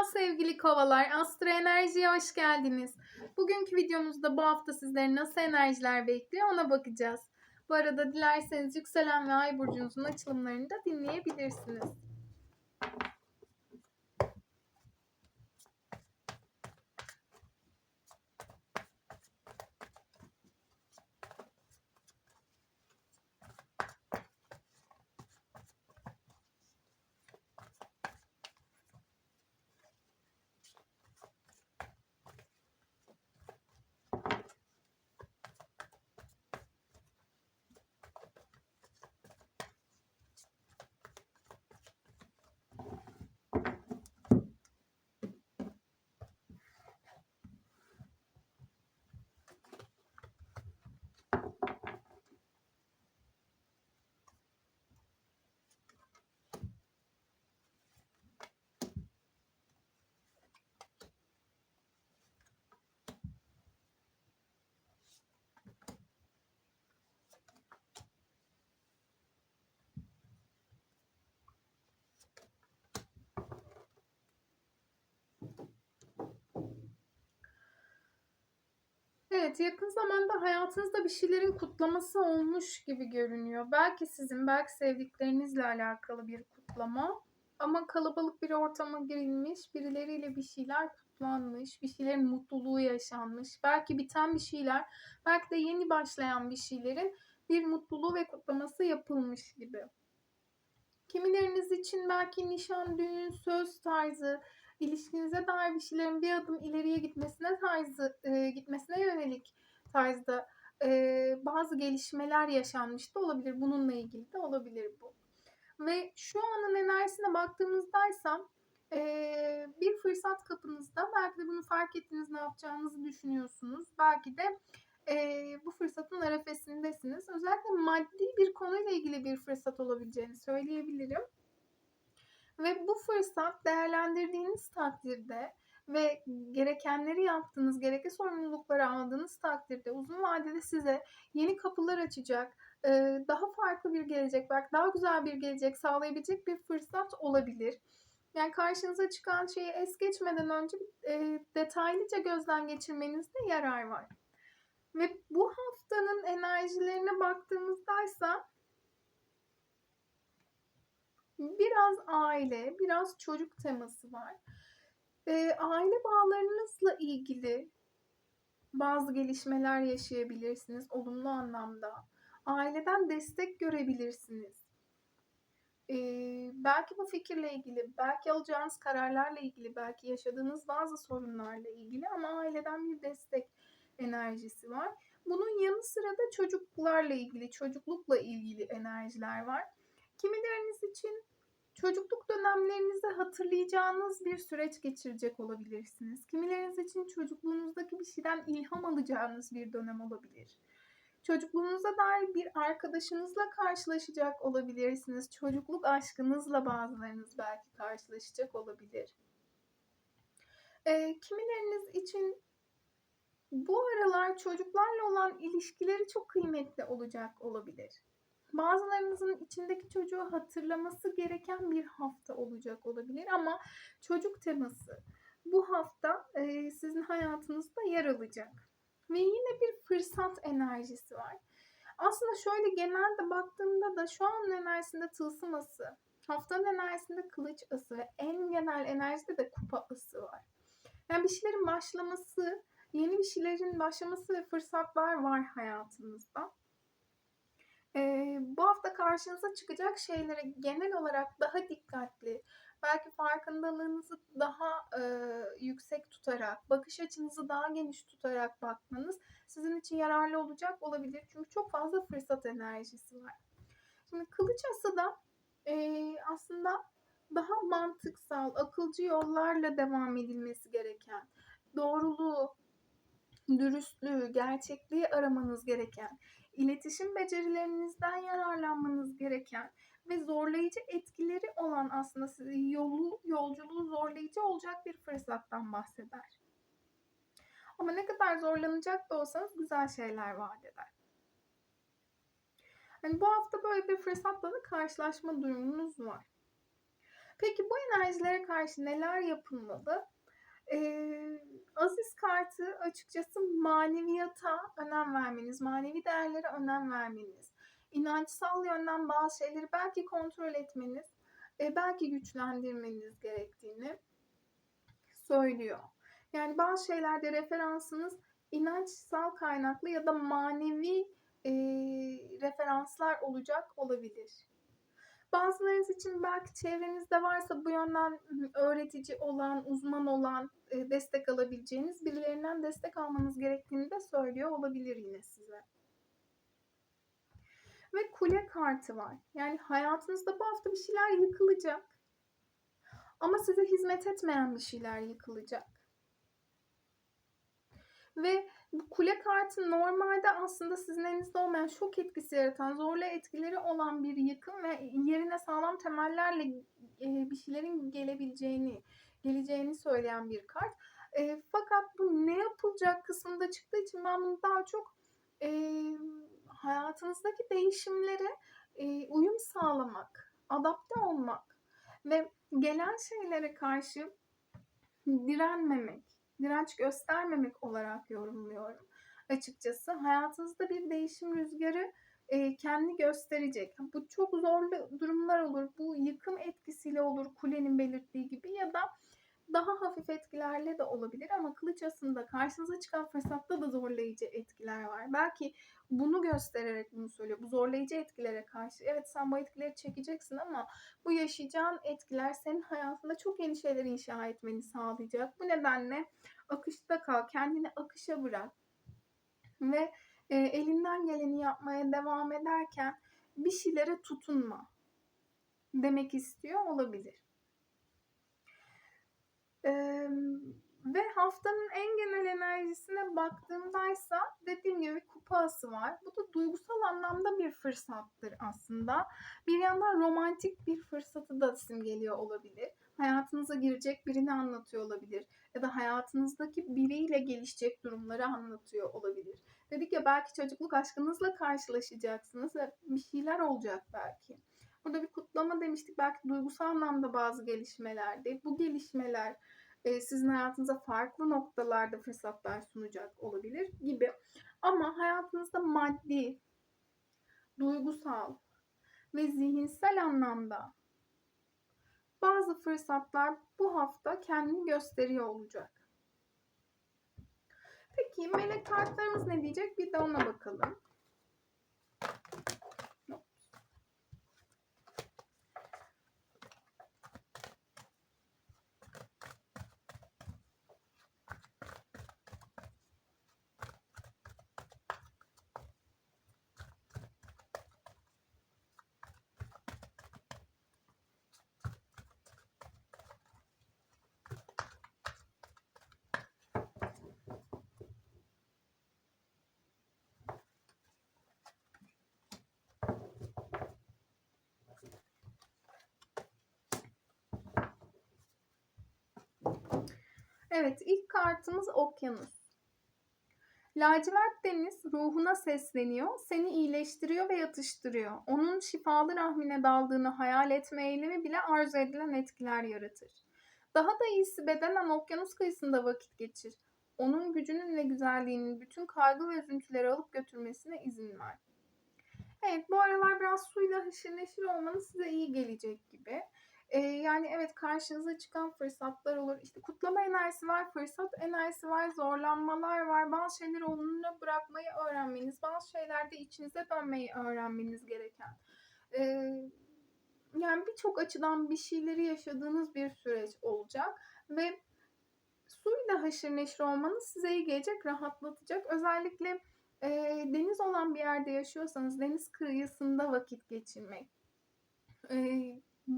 Merhaba sevgili kovalar, Astro Enerji'ye hoş geldiniz. Bugünkü videomuzda bu hafta sizleri nasıl enerjiler bekliyor ona bakacağız. Bu arada dilerseniz yükselen ve ay burcunuzun açılımlarını da dinleyebilirsiniz. Evet, yakın zamanda hayatınızda bir şeylerin kutlaması olmuş gibi görünüyor. Belki sizin, belki sevdiklerinizle alakalı bir kutlama. Ama kalabalık bir ortama girilmiş, birileriyle bir şeyler kutlanmış, bir şeylerin mutluluğu yaşanmış. Belki biten bir şeyler, belki de yeni başlayan bir şeylerin bir mutluluğu ve kutlaması yapılmış gibi. Kimileriniz için belki nişan, düğün, söz tarzı, ilişkinize dair bir şeylerin bir adım ileriye gitmesine tarzı e, gitmesine yönelik tarzda e, bazı gelişmeler yaşanmış da olabilir. Bununla ilgili de olabilir bu. Ve şu anın enerjisine baktığımızdaysa e, bir fırsat kapınızda. Belki de bunu fark ettiniz, ne yapacağınızı düşünüyorsunuz. Belki de e, bu fırsatın arefesindesiniz. Özellikle maddi bir konuyla ilgili bir fırsat olabileceğini söyleyebilirim. Ve bu fırsat değerlendirdiğiniz takdirde ve gerekenleri yaptığınız, gerekli sorumlulukları aldığınız takdirde uzun vadede size yeni kapılar açacak, daha farklı bir gelecek, belki daha güzel bir gelecek sağlayabilecek bir fırsat olabilir. Yani karşınıza çıkan şeyi es geçmeden önce detaylıca gözden geçirmenizde yarar var. Ve bu haftanın enerjilerine baktığımızdaysa biraz aile, biraz çocuk teması var. E, aile bağlarınızla ilgili bazı gelişmeler yaşayabilirsiniz olumlu anlamda. Aileden destek görebilirsiniz. E, belki bu fikirle ilgili, belki alacağınız kararlarla ilgili, belki yaşadığınız bazı sorunlarla ilgili ama aileden bir destek enerjisi var. Bunun yanı sıra da çocuklarla ilgili, çocuklukla ilgili enerjiler var. Kimileriniz için çocukluk dönemlerinizi hatırlayacağınız bir süreç geçirecek olabilirsiniz. Kimileriniz için çocukluğunuzdaki bir şeyden ilham alacağınız bir dönem olabilir. Çocukluğunuza dair bir arkadaşınızla karşılaşacak olabilirsiniz. Çocukluk aşkınızla bazılarınız belki karşılaşacak olabilir. E, kimileriniz için bu aralar çocuklarla olan ilişkileri çok kıymetli olacak olabilir. Bazılarınızın içindeki çocuğu hatırlaması gereken bir hafta olacak olabilir ama çocuk teması bu hafta e, sizin hayatınızda yer alacak. Ve yine bir fırsat enerjisi var. Aslında şöyle genelde baktığımda da şu an enerjisinde tılsım ası, haftanın enerjisinde kılıç ası ve en genel enerjide de kupa ası var. Yani bir şeylerin başlaması, yeni bir şeylerin başlaması ve fırsatlar var hayatınızda. Ee, bu hafta karşınıza çıkacak şeylere genel olarak daha dikkatli, belki farkındalığınızı daha e, yüksek tutarak, bakış açınızı daha geniş tutarak bakmanız sizin için yararlı olacak olabilir. Çünkü çok fazla fırsat enerjisi var. Şimdi kılıç ası da e, aslında daha mantıksal, akılcı yollarla devam edilmesi gereken, doğruluğu, dürüstlüğü, gerçekliği aramanız gereken, iletişim becerilerinizden yararlanmanız gereken ve zorlayıcı etkileri olan aslında yolu, yolculuğu zorlayıcı olacak bir fırsattan bahseder. Ama ne kadar zorlanacak da olsanız güzel şeyler vaat eder. Yani bu hafta böyle bir fırsatla da karşılaşma durumunuz var. Peki bu enerjilere karşı neler yapılmalı? Eee, Aziz kartı açıkçası maneviyata önem vermeniz, manevi değerlere önem vermeniz, inançsal yönden bazı şeyleri belki kontrol etmeniz, eee, belki güçlendirmeniz gerektiğini söylüyor. Yani bazı şeylerde referansınız inançsal kaynaklı ya da manevi eee, referanslar olacak olabilir. Bazılarınız için belki çevrenizde varsa bu yönden öğretici olan, uzman olan, e, destek alabileceğiniz birilerinden destek almanız gerektiğini de söylüyor olabilir yine size. Ve kule kartı var. Yani hayatınızda bu hafta bir şeyler yıkılacak. Ama size hizmet etmeyen bir şeyler yıkılacak. Ve bu kule kartı normalde aslında sizin elinizde olmayan şok etkisi yaratan, zorlu etkileri olan bir yıkım ve yerine sağlam temellerle e, bir şeylerin gelebileceğini, geleceğini söyleyen bir kart. E, fakat bu ne yapılacak kısmında çıktığı için ben bunu daha çok e, hayatınızdaki değişimlere e, uyum sağlamak, adapte olmak ve gelen şeylere karşı direnmemek, direnç göstermemek olarak yorumluyorum. Açıkçası hayatınızda bir değişim rüzgarı e, kendi gösterecek. Bu çok zorlu durumlar olur. Bu yıkım etkisiyle olur kulenin belirttiği gibi ya da daha hafif etkilerle de olabilir ama kılıç aslında karşınıza çıkan fırsatta da zorlayıcı etkiler var. Belki bunu göstererek bunu söylüyor. Bu zorlayıcı etkilere karşı. Evet sen bu etkileri çekeceksin ama bu yaşayacağın etkiler senin hayatında çok yeni şeyler inşa etmeni sağlayacak. Bu nedenle akışta kal, kendini akışa bırak ve e, elinden geleni yapmaya devam ederken bir şeylere tutunma demek istiyor olabilir. Ee, ve haftanın en genel enerjisine baktığımdaysa dediğim gibi kupa ası var. Bu da duygusal anlamda bir fırsattır aslında. Bir yandan romantik bir fırsatı da simgeliyor olabilir. Hayatınıza girecek birini anlatıyor olabilir. Ya da hayatınızdaki biriyle gelişecek durumları anlatıyor olabilir. Dedik ya belki çocukluk aşkınızla karşılaşacaksınız ve bir şeyler olacak belki. Burada bir kutlama demiştik. Belki duygusal anlamda bazı gelişmelerde. Bu gelişmeler e, sizin hayatınıza farklı noktalarda fırsatlar sunacak olabilir gibi. Ama hayatınızda maddi, duygusal ve zihinsel anlamda bazı fırsatlar bu hafta kendini gösteriyor olacak. Peki melek kartlarımız ne diyecek? Bir de ona bakalım. Evet, ilk kartımız okyanus. Lacivert deniz ruhuna sesleniyor, seni iyileştiriyor ve yatıştırıyor. Onun şifalı rahmine daldığını hayal etme eylemi bile arzu edilen etkiler yaratır. Daha da iyisi bedenen okyanus kıyısında vakit geçir. Onun gücünün ve güzelliğinin bütün kaygı ve üzüntüleri alıp götürmesine izin ver. Evet bu aralar biraz suyla haşır neşir olmanız size iyi gelecek gibi. Ee, yani evet karşınıza çıkan fırsatlar olur. İşte kutlama enerjisi var, fırsat enerjisi var, zorlanmalar var. Bazı şeyleri onunla bırakmayı öğrenmeniz, bazı şeylerde içinize dönmeyi öğrenmeniz gereken. Ee, yani birçok açıdan bir şeyleri yaşadığınız bir süreç olacak ve suyla haşır neşir olmanız size iyi gelecek, rahatlatacak. Özellikle e, deniz olan bir yerde yaşıyorsanız deniz kıyısında vakit geçirmek. E,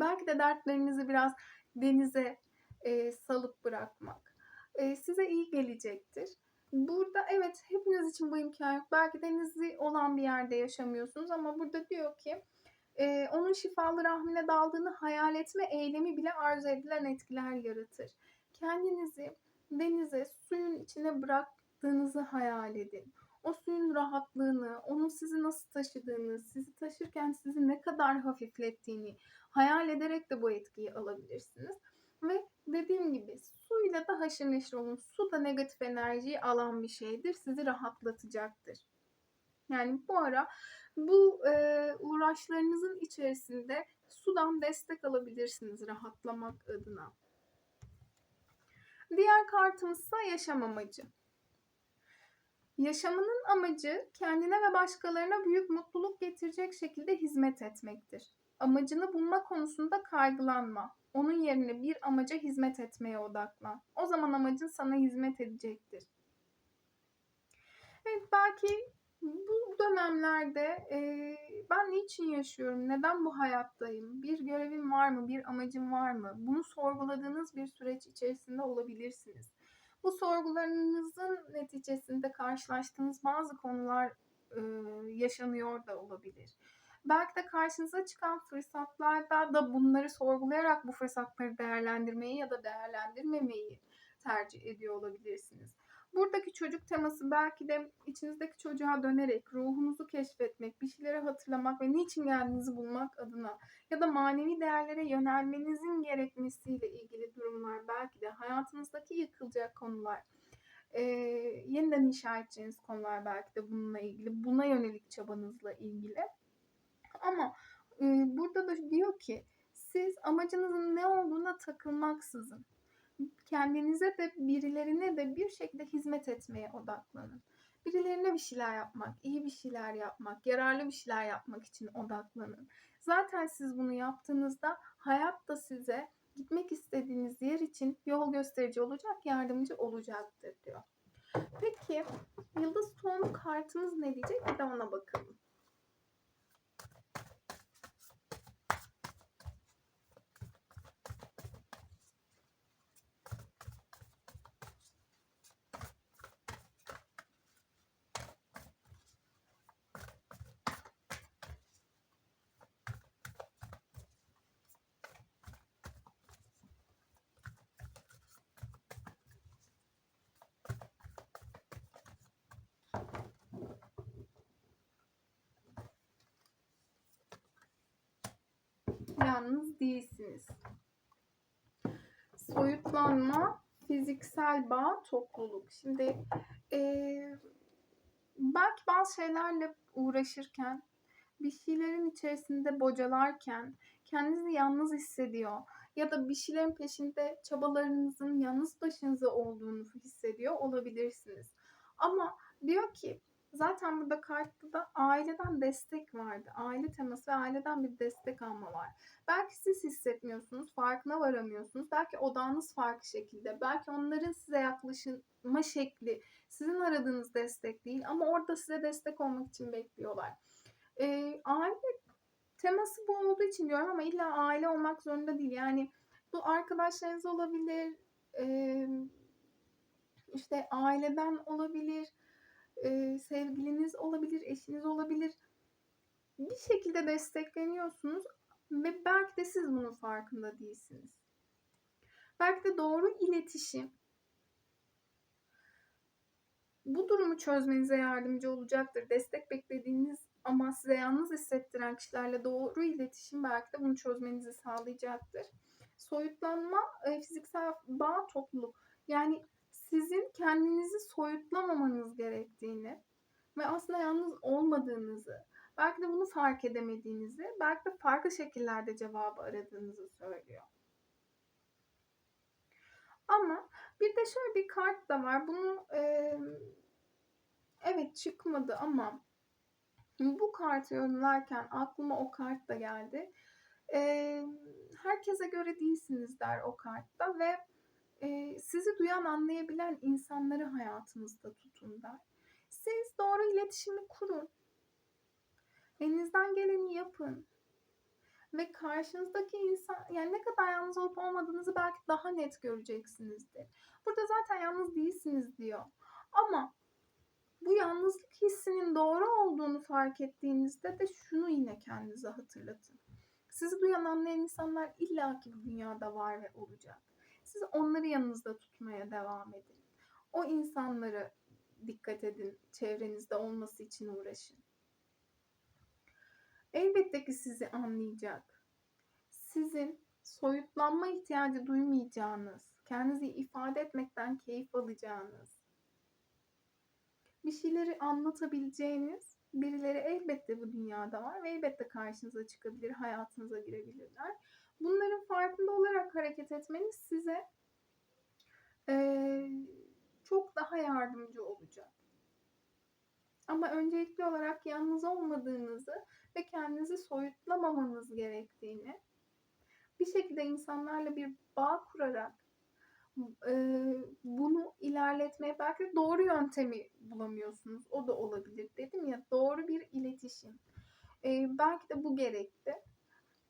belki de dertlerinizi biraz denize e, salıp bırakmak e, size iyi gelecektir. Burada evet hepiniz için bu imkan yok. Belki denizi olan bir yerde yaşamıyorsunuz ama burada diyor ki e, onun şifalı rahmine daldığını hayal etme eylemi bile arzu edilen etkiler yaratır. Kendinizi denize, suyun içine bıraktığınızı hayal edin. o suyun rahatlığını, onun sizi nasıl taşıdığını, sizi taşırken sizi ne kadar hafiflettiğini hayal ederek de bu etkiyi alabilirsiniz. Ve dediğim gibi suyla da haşır neşir olun. Su da negatif enerjiyi alan bir şeydir. Sizi rahatlatacaktır. Yani bu ara bu e, uğraşlarınızın içerisinde sudan destek alabilirsiniz rahatlamak adına. Diğer kartımızsa yaşam amacı. Yaşamının amacı kendine ve başkalarına büyük mutluluk getirecek şekilde hizmet etmektir. Amacını bulma konusunda kaygılanma. Onun yerine bir amaca hizmet etmeye odaklan. O zaman amacın sana hizmet edecektir. Evet belki bu dönemlerde e, ben niçin yaşıyorum, neden bu hayattayım, bir görevim var mı, bir amacım var mı? Bunu sorguladığınız bir süreç içerisinde olabilirsiniz. Bu sorgularınızın neticesinde karşılaştığınız bazı konular e, yaşanıyor da olabilir. Belki de karşınıza çıkan fırsatlarda da bunları sorgulayarak bu fırsatları değerlendirmeyi ya da değerlendirmemeyi tercih ediyor olabilirsiniz. Buradaki çocuk teması belki de içinizdeki çocuğa dönerek ruhunuzu keşfetmek, bir şeyleri hatırlamak ve niçin geldiğinizi bulmak adına ya da manevi değerlere yönelmenizin gerekmesiyle ilgili durumlar belki de hayatınızdaki yıkılacak konular, e, yeniden inşa edeceğiniz konular belki de bununla ilgili, buna yönelik çabanızla ilgili. Ama burada da diyor ki siz amacınızın ne olduğuna takılmaksızın kendinize de birilerine de bir şekilde hizmet etmeye odaklanın. Birilerine bir şeyler yapmak, iyi bir şeyler yapmak, yararlı bir şeyler yapmak için odaklanın. Zaten siz bunu yaptığınızda hayat da size gitmek istediğiniz yer için yol gösterici olacak, yardımcı olacaktır diyor. Peki yıldız tohum kartımız ne diyecek? Bir de ona bakalım. Yalnız değilsiniz. Soyutlanma, fiziksel bağ, topluluk. Şimdi e, belki bazı şeylerle uğraşırken, bir şeylerin içerisinde bocalarken kendinizi yalnız hissediyor ya da bir şeylerin peşinde çabalarınızın yalnız başınıza olduğunu hissediyor olabilirsiniz. Ama diyor ki Zaten burada kartta da aileden destek vardı. Aile teması ve aileden bir destek alma var. Belki siz hissetmiyorsunuz, farkına varamıyorsunuz. Belki odağınız farklı şekilde. Belki onların size yaklaşma şekli sizin aradığınız destek değil ama orada size destek olmak için bekliyorlar. Ee, aile teması bu olduğu için diyorum ama illa aile olmak zorunda değil. Yani bu arkadaşlarınız olabilir, ee, işte aileden olabilir, e, sevgiliniz olabilir, eşiniz olabilir. Bir şekilde destekleniyorsunuz ve belki de siz bunun farkında değilsiniz. Belki de doğru iletişim bu durumu çözmenize yardımcı olacaktır. Destek beklediğiniz ama size yalnız hissettiren kişilerle doğru iletişim belki de bunu çözmenizi sağlayacaktır. Soyutlanma, fiziksel bağ, topluluk. Yani sizin kendinizi soyutlamamanız gerektiğini ve aslında yalnız olmadığınızı, belki de bunu fark edemediğinizi, belki de farklı şekillerde cevabı aradığınızı söylüyor. Ama bir de şöyle bir kart da var. Bunu e, evet çıkmadı ama bu kartı yorumlarken aklıma o kart da geldi. E, herkese göre değilsiniz der o kartta ve e, sizi duyan, anlayabilen insanları hayatınızda tutun der. Siz doğru iletişimi kurun. Elinizden geleni yapın. Ve karşınızdaki insan, yani ne kadar yalnız olup olmadığınızı belki daha net göreceksinizdir. Burada zaten yalnız değilsiniz diyor. Ama bu yalnızlık hissinin doğru olduğunu fark ettiğinizde de şunu yine kendinize hatırlatın. Sizi duyan anlayan insanlar illaki bu dünyada var ve olacak. Siz onları yanınızda tutmaya devam edin. O insanları dikkat edin. Çevrenizde olması için uğraşın. Elbette ki sizi anlayacak. Sizin soyutlanma ihtiyacı duymayacağınız, kendinizi ifade etmekten keyif alacağınız, bir şeyleri anlatabileceğiniz birileri elbette bu dünyada var ve elbette karşınıza çıkabilir, hayatınıza girebilirler. Bunların farkında olarak hareket etmeniz size eee, çok daha yardımcı olacak. Ama öncelikli olarak yalnız olmadığınızı ve kendinizi soyutlamamanız gerektiğini, bir şekilde insanlarla bir bağ kurarak eee, bunu ilerletmeye belki doğru yöntemi bulamıyorsunuz. O da olabilir. Dedim ya doğru bir iletişim. Eee, belki de bu gerekti.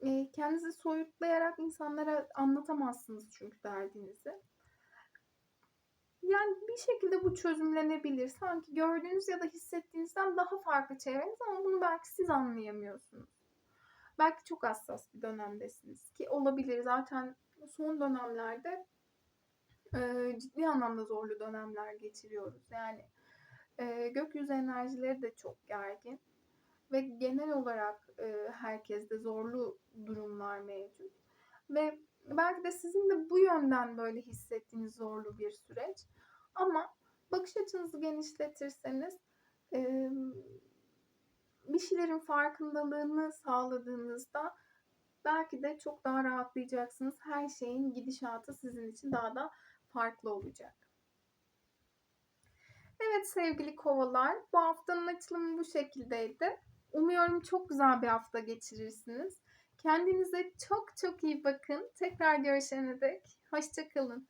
Eee, kendinizi soyutlayarak insanlara anlatamazsınız çünkü derdinizi. Yani bir şekilde bu çözümlenebilir. Sanki gördüğünüz ya da hissettiğinizden daha farklı çevreniz ama bunu belki siz anlayamıyorsunuz. Belki çok hassas bir dönemdesiniz ki olabilir. Zaten son dönemlerde eee, ciddi anlamda zorlu dönemler geçiriyoruz. Yani eee, gökyüzü enerjileri de çok gergin ve genel olarak eee herkeste zorlu durumlar mevcut. Ve belki de sizin de bu yönden böyle hissettiğiniz zorlu bir süreç. Ama bakış açınızı genişletirseniz eee, bir şeylerin farkındalığını sağladığınızda belki de çok daha rahatlayacaksınız. Her şeyin gidişatı sizin için daha da farklı olacak. Evet sevgili kovalar, bu haftanın açılımı bu şekildeydi. Umuyorum çok güzel bir hafta geçirirsiniz. Kendinize çok çok iyi bakın. Tekrar görüşene dek hoşça kalın.